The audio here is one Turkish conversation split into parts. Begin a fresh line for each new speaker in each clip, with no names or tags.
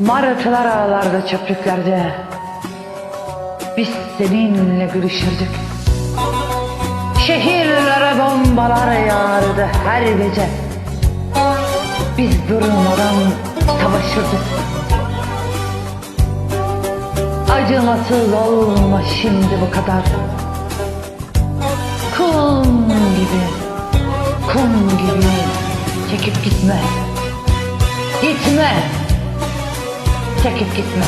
Martılar ağlarda çöplüklerde. Biz seninle gülüşürdük. Şehirlere bombalar yağardı her gece. Biz durmadan savaşırdık. Acımasız olma şimdi bu kadar. Kum gibi, kum gibi çekip gitme. Gitme Çekip gitme.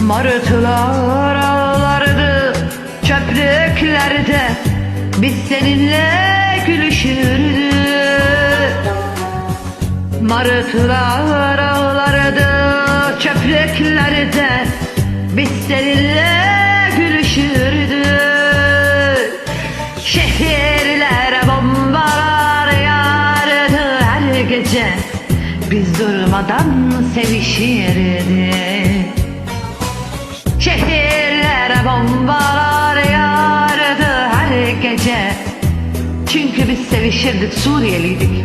Martılar ağlardı çöplüklerde Biz seninle gülüşürdük ağlardı çöplüklerde Biz seninle Şehirlere bombalar yağardı. Her gece Biz durmadan sevişirdik Şehirlere bombalar yağardı. Her gece. Çünkü biz sevişirdik Suriyeliydik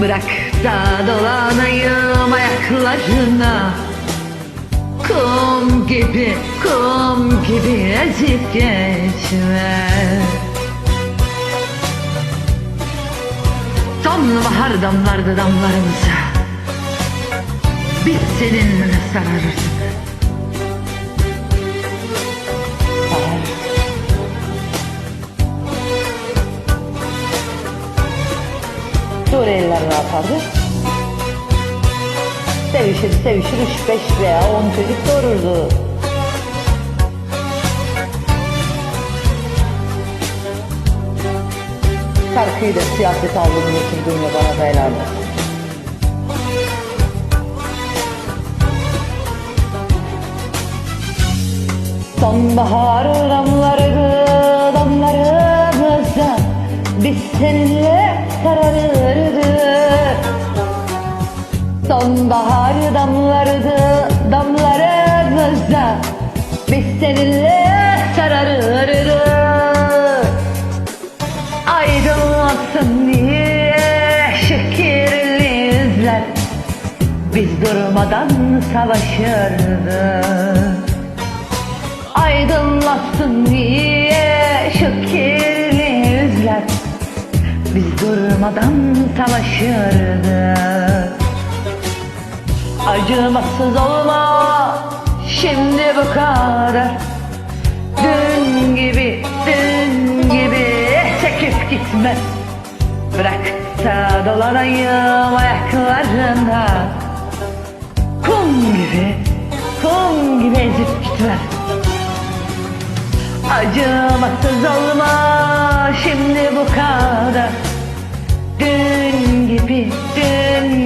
Bırak da dolanayım ayaklarına. Kum gibi, kum gibi ezip geçme. Sonbahar damlardı damlarımıza. Biz seninle sararırdık Suriyeliler ne yapardı? Sevişir sevişir üç beş veya on çocuk doğururdu. Şarkıyı da siyaset aldığını götürdüğümle bana da helal olsun. Sonbahar damlardı damlarımızda Biz seninle sararırdık Sonbahar damlardı damlarımızda Biz seninle sararırdık Aydınlatsın diye şekirli yüzler Biz durmadan savaşırdık Aydınlatsın diye şu kirli yüzler Biz durmadan savaşırdık Acımasız olma. Şimdi bu kadar. Dün gibi, dün gibi. Çekip gitme. Bırak da dolanayım ayaklarına. Kum gibi, kum gibi ezip gitme. Acımasız olma. Şimdi bu kadar. Dün gibi, dün